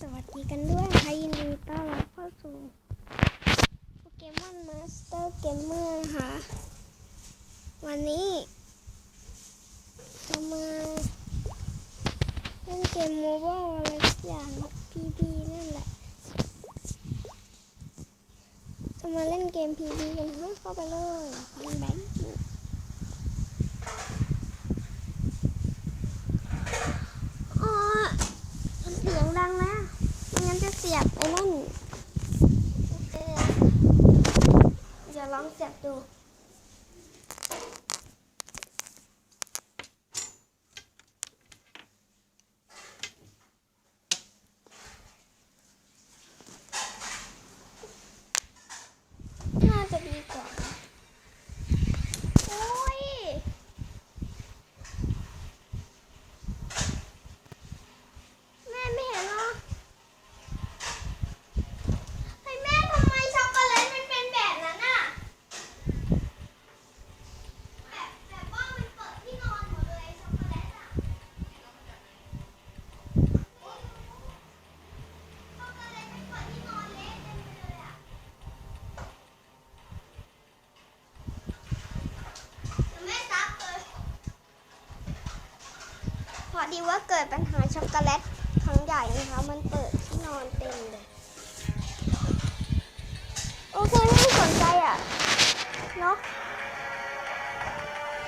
สวัสดีกันด้วยค่ะยินดีต้อนรับเข้าสู่โปเกมอนมาสเตอร์เกมเมอร์นะคะวันนี้จะมาเล่นเกมโมบายอะไรสักอย่าง PB นั่นแหละจะมาเล่นเกม PB กันเฮ้ยเข้าไปเลยแบงค์แบงค์อ๋อ มันเสียงดังนะไม่งั้นจะเสียบไอ้นั่นเออเดี๋ยวลองเสียบดู น่าจะดีกว่านะโอ้ย แม่ไม่เห็นเหรอเฮ้ยแม่ทำไมช็อกโกแลตมันเป็นแบบนั้นอะ แบบแบบว่ามันเปิดที่นอนหมดเลยช็อกโกแลตอะช็อกโกแลตมันเปิดที่นอนเละเต็มไปเลยอะเดี๋ยวแม่ซับเลย พอ ดีว่าเกิดปัญหาช็อกโกแลตครั้งใหญ่นะคะ มันเปิดที่นอนเต็มเลย โอเคไม่สนใจอะเนาะ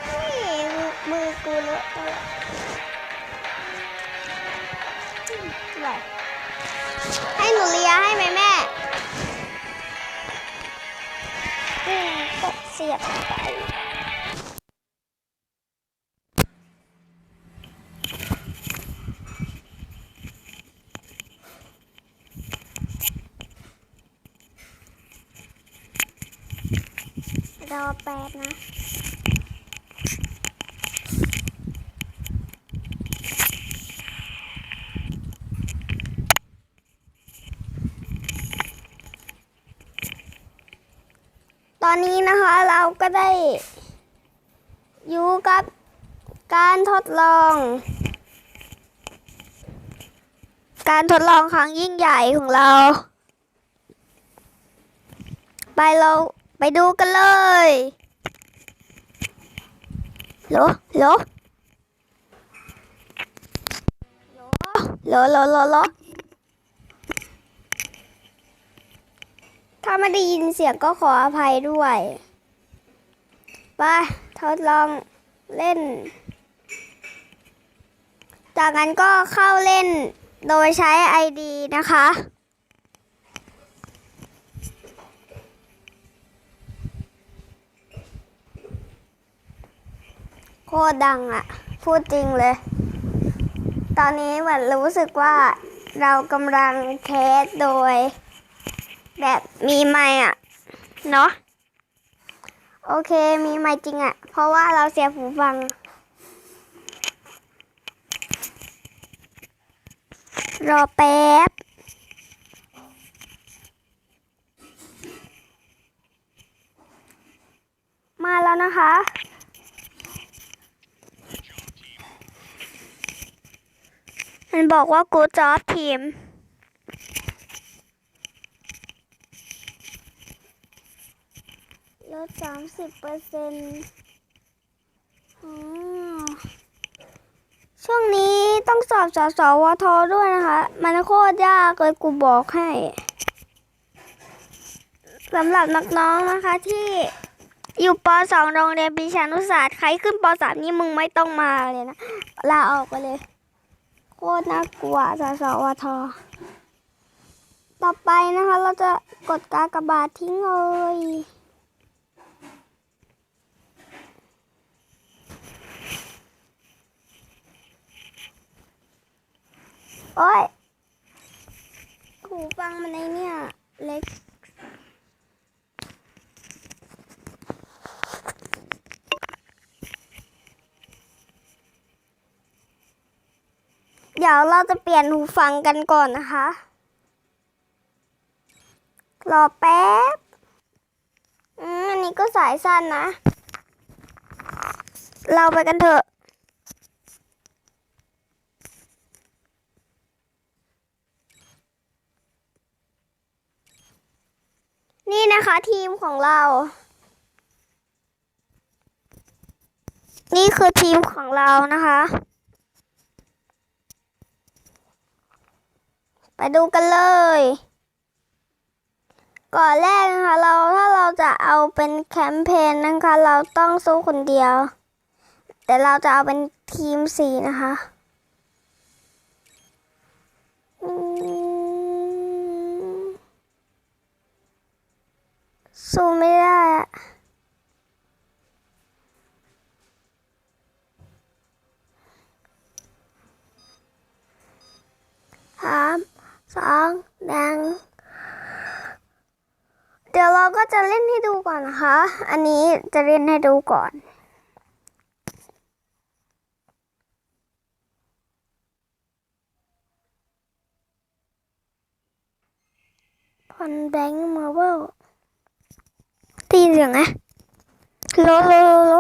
นี่มือกูเลอะตัวให้หนูเลียให้ไหมแม่อืมกเสียบไป รอแป๊บนะตอนนี้นะคะเราก็ได้อยู่กับการทดลอง การทดลองครั้งยิ่งใหญ่ของเรา ไปเรา ไปดูกันเลยโหลโหลโหลโหลโหลโหลถ้าไม่ได้ยินเสียงก็ขออภัยด้วยไปทดลองเล่น จากนั้นก็เข้าเล่นโดยใช้ ID นะคะ คตรดังอะพูดจริงเลย ตอนนี้หมือนรู้สึกว่าเรากำลังเทสโดย แบบมีไมค์อะเนาะโอเคมีไมค์จริงอะเพราะว่าเราเสียหูฟัง รอแป๊บมาแล้วนะคะ มันบอกว่า good job team ลดสามสิบเปอร์เซ็นต์ช่วงนี้ต้องสอบสสวทด้วยนะคะ มันโคตรยากเลยกูบอกให้สำหรับนักน้องนะคะที่อยู่ป .2 โรงเรียนปีชานุศาสตร์ใครขึ้นป .3 นี่มึงไม่ต้องมาเลยนะ ลาออกไปเลยโคตรน่ากลัวสสวท ต่อไปนะคะเราจะกดกากบาททิ้งเลยโอ้ยหูฟังมันในเนี่ย เล็ก เดี๋ยวเราจะเปลี่ยนหูฟังกันก่อนนะคะ รอแป๊บ อืมอันนี้ก็สายสั้นนะ เราไปกันเถอะนี่นะคะทีมของเรา นี่คือทีมของเรานะคะ ไปดูกันเลย ก่อนแรกนะคะเราถ้าเราจะเอาเป็นแคมเปญนะคะ เราต้องสู้คนเดียว แต่เราจะเอาเป็นทีมสี่นะคะสู้ไม่ได้อะสาม สองหนึ่งเดี๋ยวเราก็จะเล่นให้ดูก่อนนะคะ อันนี้จะเล่นให้ดูก่อนพอนแบงค์มาเวลตีนเสียงไหมโลโลโล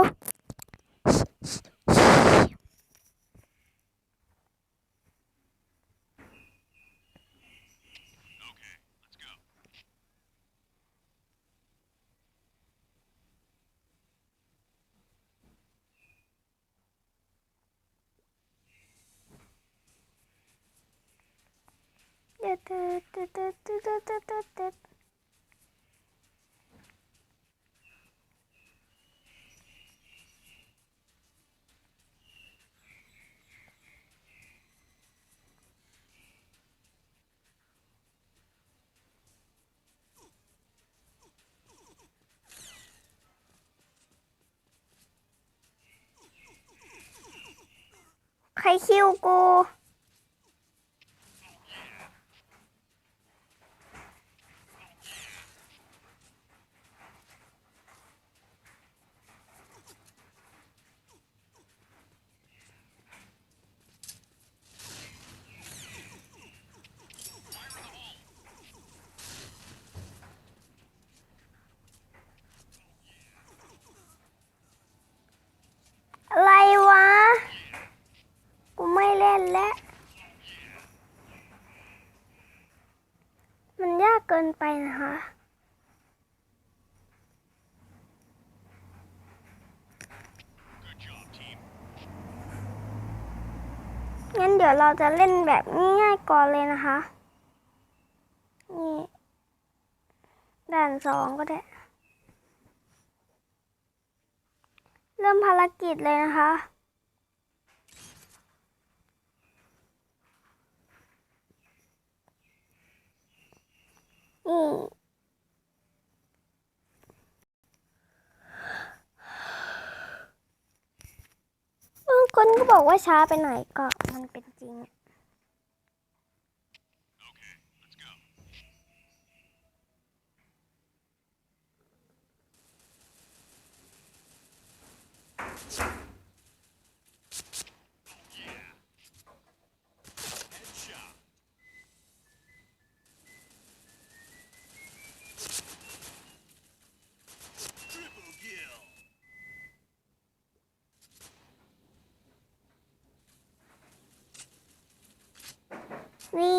回避をこ。 นะคะ งั้นเดี๋ยวเราจะเล่นแบบง่ายๆก่อนเลยนะคะ นี่ด่านสองก็ได้ เริ่มภารกิจเลยนะคะ บางคนก็บอกว่าช้าไปไหนก็มันเป็นจริงนี่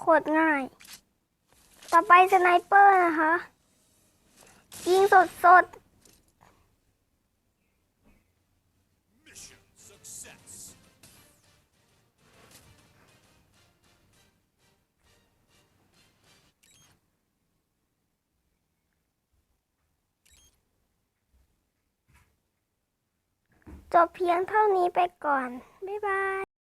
โค ตรง่าย ต่อไปสไนเปอร์นะคะ ยิงสดสดจบเพียงเท่านี้ไปก่อน บ๊ายบาย